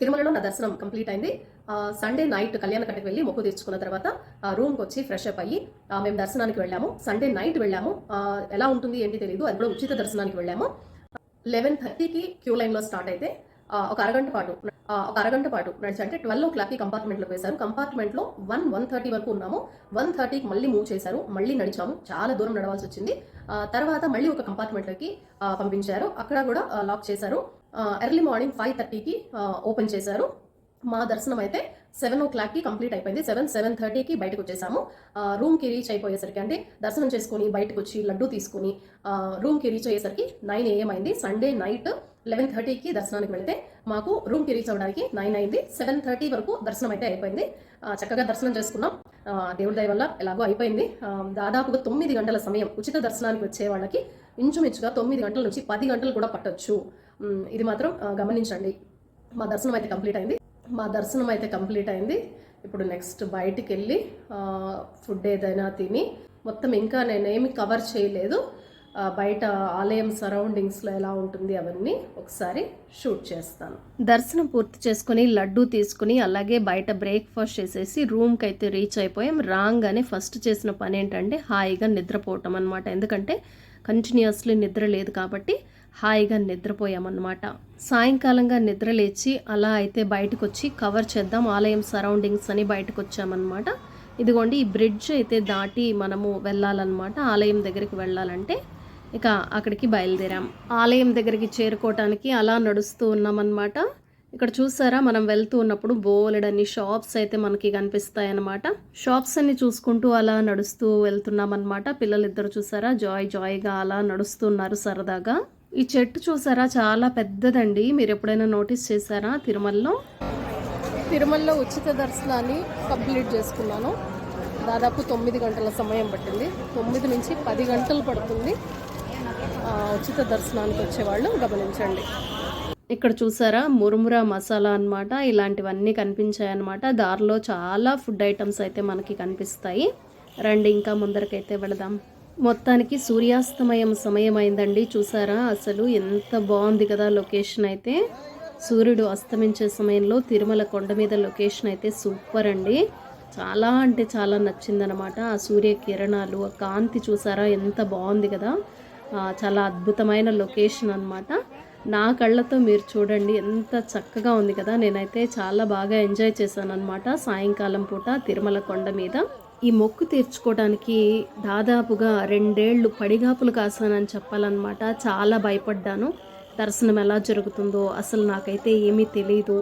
తిరుమలలో నా దర్శనం కంప్లీట్ అయింది. సండే నైట్ కళ్యాణ కట్టకి వెళ్ళి మొక్కు తీర్చుకున్న తర్వాత రూమ్కి వచ్చి ఫ్రెష్ అప్ అయ్యి మేము దర్శనానికి వెళ్ళాము. సండే నైట్ వెళ్ళాము. ఎలా ఉంటుంది ఏంటి తెలియదు అది కూడా ఉచిత దర్శనానికి వెళ్ళాము. లెవెన్ థర్టీకి క్యూ లైన్లో స్టార్ట్ అయితే ఒక అరగంట పాటు ఒక అరగంట పాటు నడిచి అంటే ట్వెల్వ్ ఓ క్లాక్కి కంపార్ట్మెంట్లో వేశారు కంపార్ట్మెంట్లో వన్ వన్ థర్టీ వరకు ఉన్నాము. వన్ థర్టీకి మళ్ళీ మూవ్ చేశారు. మళ్ళీ నడిచాము. చాలా దూరం నడవాల్సి వచ్చింది. తర్వాత మళ్ళీ ఒక కంపార్ట్మెంట్లోకి పంపించారు. అక్కడ కూడా లాక్ చేశారు. ఎర్లీ మార్నింగ్ ఫైవ్ థర్టీకి ఓపెన్ చేశారు. మా దర్శనం అయితే సెవెన్ ఓ క్లాక్కి కంప్లీట్ అయిపోయింది. సెవెన్ సెవెన్ థర్టీకి బయటకు వచ్చేసాము. రూమ్కి రీచ్ అయిపోయేసరికి అంటే దర్శనం చేసుకొని బయటకు వచ్చి లడ్డు తీసుకొని రూమ్కి రీచ్ అయ్యేసరికి నైన్ ఏఎం అయింది. సండే నైట్ లెవెన్ థర్టీకి దర్శనానికి వెళితే మాకు రూమ్కి రీచ్ అవ్వడానికి నైన్ అయింది. సెవెన్ థర్టీ వరకు దర్శనం అయితే అయిపోయింది. చక్కగా దర్శనం చేసుకున్నాం. దేవుడి దయ వల్ల ఎలాగో అయిపోయింది. దాదాపుగా తొమ్మిది గంటల సమయం ఉచిత దర్శనానికి వచ్చే వాళ్ళకి ఇంచుమించుగా తొమ్మిది గంటల నుంచి పది గంటలు కూడా పట్టొచ్చు. ఇది మాత్రం గమనించండి. మా దర్శనం అయితే కంప్లీట్ అయింది. మా దర్శనం అయితే కంప్లీట్ అయింది. ఇప్పుడు నెక్స్ట్ బయటికి వెళ్ళి ఫుడ్ ఏదైనా తిని మొత్తం ఇంకా నేనేమి కవర్ చేయలేదు. బయట ఆలయం సరౌండింగ్స్లో ఎలా ఉంటుంది అవన్నీ ఒకసారి షూట్ చేస్తాను. దర్శనం పూర్తి చేసుకుని లడ్డు తీసుకుని అలాగే బయట బ్రేక్ఫాస్ట్ చేసేసి రూమ్కి అయితే రీచ్ అయిపోయాం. రాగానే ఫస్ట్ చేసిన పని ఏంటంటే హాయిగా నిద్రపోవటం అనమాట ఎందుకంటే కంటిన్యూస్లీ నిద్ర లేదు కాబట్టి హాయిగా నిద్రపోయామన్నమాట. సాయంకాలంగా నిద్ర లేచి అలా అయితే బయటకు వచ్చి కవర్ చేద్దాం. ఆలయం సరౌండింగ్స్ అని బయటకు వచ్చామన్నమాట ఇదిగోండి ఈ బ్రిడ్జ్ అయితే దాటి మనము వెళ్ళాలన్నమాట. ఆలయం దగ్గరికి వెళ్ళాలంటే ఇక అక్కడికి బయలుదేరాం. ఆలయం దగ్గరికి చేరుకోవటానికి అలా నడుస్తూ ఉన్నామన్నమాట. ఇక్కడ చూసారా మనం వెళ్తూ ఉన్నప్పుడు బోలెడన్ని షాప్స్ అయితే మనకి కనిపిస్తాయి అన్నమాట షాప్స్ అన్ని చూసుకుంటూ అలా నడుస్తూ వెళ్తున్నాం అనమాట పిల్లలిద్దరు చూసారా జాయ్ జాయ్గా అలా నడుస్తున్నారు సరదాగా. ఈ చెట్టు చూసారా? చాలా పెద్దదండి. మీరు ఎప్పుడైనా నోటీస్ చేశారా? తిరుమలలో? తిరుమలలో ఉచిత దర్శనాన్ని కంప్లీట్ చేసుకున్నాను. దాదాపు తొమ్మిది గంటల సమయం పట్టింది. తొమ్మిది నుంచి పది గంటలు పడుతుంది. ఉచిత దర్శనానికి వచ్చేవాళ్ళు గమనించండి. ఇక్కడ చూసారా? మురుమురా మసాలా అన్నమాట. ఇలాంటివన్నీ కనిపించాయి అన్నమాట దారిలో చాలా ఫుడ్ ఐటమ్స్ అయితే మనకి కనిపిస్తాయి. రండి ఇంకా ముందరకైతే వెళదాం. మొత్తానికి సూర్యాస్తమయం సమయం అయిందండి చూసారా? అసలు ఎంత బాగుంది కదా లొకేషన్ అయితే. సూర్యుడు అస్తమించే సమయంలో తిరుమల కొండ మీద లొకేషన్ అయితే సూపర్ అండి. చాలా అంటే చాలా నచ్చిందనమాట ఆ సూర్య కిరణాలు ఆ కాంతి చూసారా? ఎంత బాగుంది కదా. చాలా అద్భుతమైన లొకేషన్ అన్నమాట. నా కళ్ళతో మీరు చూడండి ఎంత చక్కగా ఉంది కదా. నేనైతే చాలా బాగా ఎంజాయ్ చేశాను అనమాట సాయంకాలం పూట తిరుమల కొండ మీద. ఈ మొక్కు తీర్చుకోవడానికి దాదాపుగా రెండేళ్ళు పడిగాపులు కాసానని చెప్పాలన్నమాట. చాలా భయపడ్డాను. దర్శనం ఎలా జరుగుతుందో అసలు నాకైతే ఏమీ తెలియదు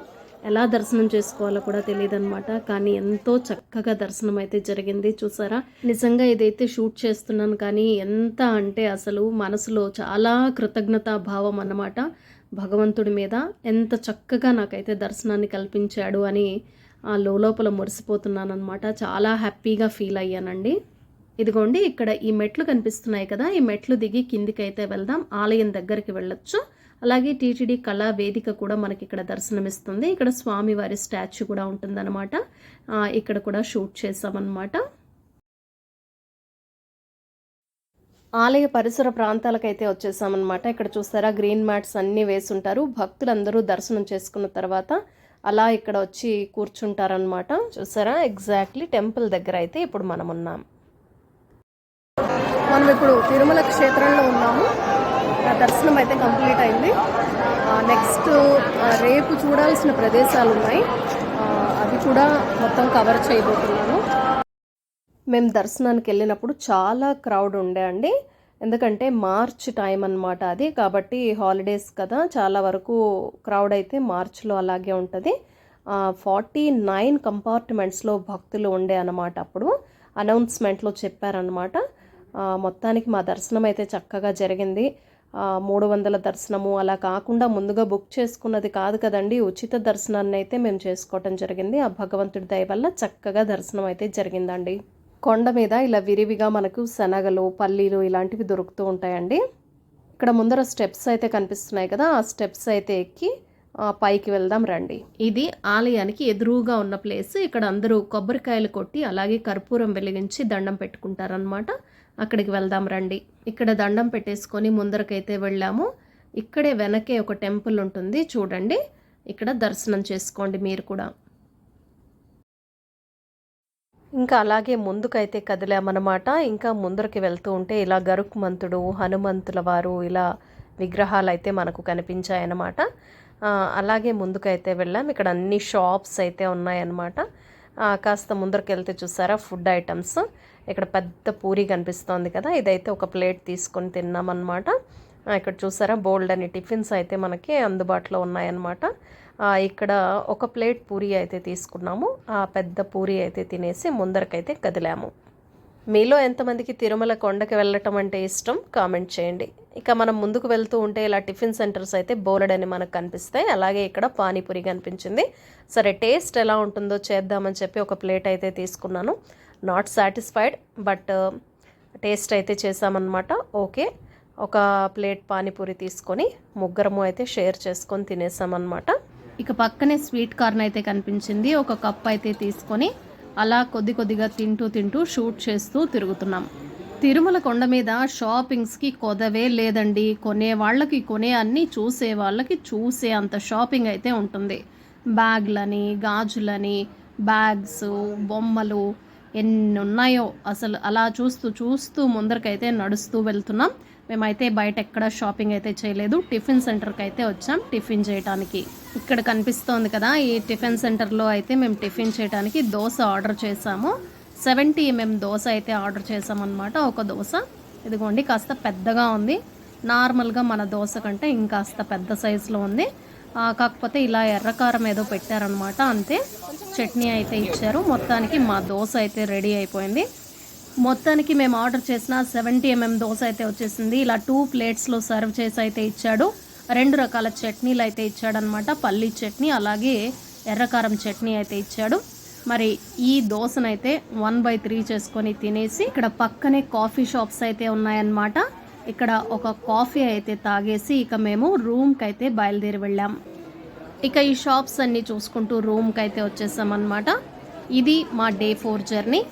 ఎలా దర్శనం చేసుకోవాలో కూడా తెలియదు అనమాట కానీ ఎంతో చక్కగా దర్శనం అయితే జరిగింది. చూసారా? నిజంగా ఇదైతే షూట్ చేస్తున్నాను కానీ ఎంత అంటే అసలు మనసులో చాలా కృతజ్ఞతా భావం అన్నమాట. భగవంతుడి మీద ఎంత చక్కగా నాకైతే దర్శనాన్ని కల్పించాడు అని లోపల మురిసిపోతున్నాను అనమాట చాలా హ్యాపీగా ఫీల్ అయ్యానండి. ఇదిగోండి ఇక్కడ ఈ మెట్లు కనిపిస్తున్నాయి కదా ఈ మెట్లు దిగి కిందికి అయితే వెళ్దాం. ఆలయం దగ్గరికి వెళ్ళొచ్చు. అలాగే టీటీడీ కళా వేదిక కూడా మనకి ఇక్కడ దర్శనమిస్తుంది. ఇక్కడ స్వామివారి స్టాచ్యూ కూడా ఉంటుందన్నమాట. ఇక్కడ కూడా షూట్ చేసామన్నమాట ఆలయ పరిసర ప్రాంతాలకైతే వచ్చేసామన్నమాట. ఇక్కడ చూస్తారా గ్రీన్ మ్యాట్స్ అన్నీ వేసుంటారు. భక్తులందరూ దర్శనం చేసుకున్న తర్వాత అలా ఇక్కడ వచ్చి కూర్చుంటారనమాట చూసారా? ఎగ్జాక్ట్లీ టెంపుల్ దగ్గర అయితే ఇప్పుడు మనం ఉన్నాం. మనం ఇప్పుడు తిరుమల క్షేత్రంలో ఉన్నాము. దర్శనం అయితే కంప్లీట్ అయింది. నెక్స్ట్ రేపు చూడాల్సిన ప్రదేశాలు ఉన్నాయి అవి కూడా మొత్తం కవర్ చేయబోతున్నాము మేము దర్శనానికి వెళ్ళినప్పుడు చాలా క్రౌడ్ ఉండే అండి. ఎందుకంటే మార్చ్ టైం అన్నమాట అది. కాబట్టి హాలిడేస్ కదా చాలా వరకు క్రౌడ్ అయితే మార్చ్లో అలాగే ఉంటుంది. ఫార్టీ నైన్ కంపార్ట్మెంట్స్లో భక్తులు ఉండే అన్నమాట అప్పుడు. అనౌన్స్మెంట్లో చెప్పారనమాట మొత్తానికి మా దర్శనం అయితే చక్కగా జరిగింది. మూడు వందల దర్శనము అలా కాకుండా ముందుగా బుక్ చేసుకున్నది కాదు కదండి. ఉచిత దర్శనాన్ని అయితే మేము చేసుకోవటం జరిగింది. ఆ భగవంతుడి దయ వల్ల చక్కగా దర్శనం అయితే జరిగిందండి. కొండ మీద ఇలా విరివిగా మనకు శనగలు పల్లీలు ఇలాంటివి దొరుకుతూ ఉంటాయండి. ఇక్కడ ముందర స్టెప్స్ అయితే కనిపిస్తున్నాయి కదా ఆ స్టెప్స్ అయితే ఎక్కి పైకి వెళ్దాం రండి. ఇది ఆలయానికి ఎదురుగా ఉన్న ప్లేస్. ఇక్కడ అందరూ కొబ్బరికాయలు కొట్టి అలాగే కర్పూరం వెలిగించి దండం పెట్టుకుంటారనమాట అక్కడికి వెళ్దాం రండి. ఇక్కడ దండం పెట్టేసుకొని ముందరకైతే వెళ్ళాము. ఇక్కడే వెనకే ఒక టెంపుల్ ఉంటుంది చూడండి. ఇక్కడ దర్శనం చేసుకోండి మీరు కూడా. ఇంకా అలాగే ముందుకైతే కదిలామన్నమాట. ఇంకా ముందరికి వెళ్తూ ఉంటే ఇలా గరుక్మంతుడు హనుమంతుల వారు ఇలా విగ్రహాలు అయితే మనకు కనిపించాయన్నమాట. అలాగే ముందుకైతే వెళ్ళాం. ఇక్కడ అన్ని షాప్స్ అయితే ఉన్నాయన్నమాట. కాస్త ముందరికి వెళ్తే చూసారా ఫుడ్ ఐటమ్స్. ఇక్కడ పెద్ద పూరి కనిపిస్తోంది కదా ఇదైతే ఒక ప్లేట్ తీసుకొని తిన్నామన్నమాట. ఇక్కడ చూసారా బోల్డ్ అని టిఫిన్స్ అయితే మనకి అందుబాటులో ఉన్నాయన్నమాట. ఇక్కడ ఒక ప్లేట్ పూరి అయితే తీసుకున్నాము. ఆ పెద్ద పూరి అయితే తినేసి ముందరకైతే కదిలాము. మీలో ఎంతమందికి తిరుమల కొండకి వెళ్ళటం అంటే ఇష్టం? కామెంట్ చేయండి. ఇక మనం ముందుకు వెళ్తూ ఉంటే ఇలా టిఫిన్ సెంటర్స్ అయితే బోలెడని మనకు కనిపిస్తాయి. అలాగే ఇక్కడ పానీపూరి కనిపించింది. సరే టేస్ట్ ఎలా ఉంటుందో చేద్దామని చెప్పి ఒక ప్లేట్ అయితే తీసుకున్నాను. నాట్ సాటిస్ఫైడ్ బట్ టేస్ట్ అయితే చేసామన్నమాట ఓకే. ఒక ప్లేట్ పానీపూరి తీసుకొని ముగ్గురము అయితే షేర్ చేసుకొని తినేసామన్నమాట. ఇక పక్కనే స్వీట్ కార్న్ అయితే కనిపించింది. ఒక కప్ అయితే తీసుకొని అలా కొద్ది కొద్దిగా తింటూ తింటూ షూట్ చేస్తూ తిరుగుతున్నాం. తిరుమల కొండ మీద షాపింగ్స్కి కొదవే లేదండి. కొనే వాళ్ళకి కొనే అన్ని చూసే వాళ్ళకి చూసే అంత షాపింగ్ అయితే ఉంటుంది. బ్యాగ్లని గాజులని బ్యాగ్స్ బొమ్మలు ఎన్ని ఉన్నాయో అసలు అలా చూస్తూ చూస్తూ ముందరకైతే నడుస్తూ వెళ్తున్నాం. మేమైతే బయట ఎక్కడ షాపింగ్ అయితే చేయలేదు. టిఫిన్ సెంటర్కి అయితే వచ్చాం. టిఫిన్ చేయడానికి ఇక్కడ కనిపిస్తోంది కదా ఈ టిఫిన్ సెంటర్లో అయితే మేము టిఫిన్ చేయడానికి దోశ ఆర్డర్ చేసాము సెవెంటీ ఎంఎం దోశ అయితే ఆర్డర్ చేసామన్నమాట ఒక దోశ. ఇదిగోండి కాస్త పెద్దగా ఉంది. నార్మల్గా మన దోశ కంటే ఇంకాస్త పెద్ద సైజులో ఉంది. కాకపోతే ఇలా ఎర్రకారం ఏదో పెట్టారనమాట అంతే. చట్నీ అయితే ఇచ్చారు. మొత్తానికి మా దోశ అయితే రెడీ అయిపోయింది. మొత్తానికి మేము ఆర్డర్ చేసిన సెవెంటీ ఎంఎం దోశ అయితే వచ్చేసింది. ఇలా టూ ప్లేట్స్లో సర్వ్ చేసి అయితే ఇచ్చాడు. రెండు రకాల చట్నీలు అయితే ఇచ్చాడనమాట పల్లీ చట్నీ అలాగే ఎర్రకారం చట్నీ అయితే ఇచ్చాడు. మరి ఈ దోశనైతే వన్ బై త్రీ చేసుకొని తినేసి ఇక్కడ పక్కనే కాఫీ షాప్స్ అయితే ఉన్నాయన్నమాట. ఇక్కడ ఒక కాఫీ అయితే తాగేసి ఇక మేము రూమ్కి అయితే బయలుదేరి వెళ్ళాం. ఇక ఈ షాప్స్ అన్నీ చూసుకుంటూ రూమ్కి అయితే వచ్చేసామన్నమాట. ఇది మా డే ఫోర్ జర్నీ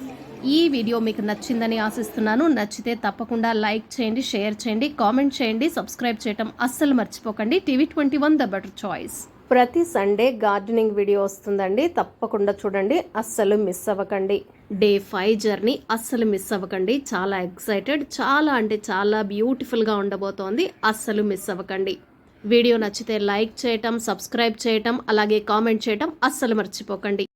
ఈ వీడియో మీకు నచ్చిందని ఆశిస్తున్నాను. నచ్చితే తప్పకుండా లైక్ చేయండి షేర్ చేయండి కామెంట్ చేయండి సబ్స్క్రైబ్ చేయటం అస్సలు మర్చిపోకండి. TV twenty one the better choice. ప్రతి సండే గార్డెనింగ్ వీడియో వస్తుందండి. తప్పకుండా చూడండి. అస్సలు మిస్ అవ్వకండి. డే ఫైవ్ జర్నీ అస్సలు మిస్ అవ్వకండి. చాలా ఎక్సైటెడ్ చాలా అంటే చాలా బ్యూటిఫుల్గా ఉండబోతోంది. అస్సలు మిస్ అవ్వకండి. వీడియో నచ్చితే లైక్ చేయటం సబ్స్క్రైబ్ చేయటం అలాగే కామెంట్ చేయటం అస్సలు మర్చిపోకండి.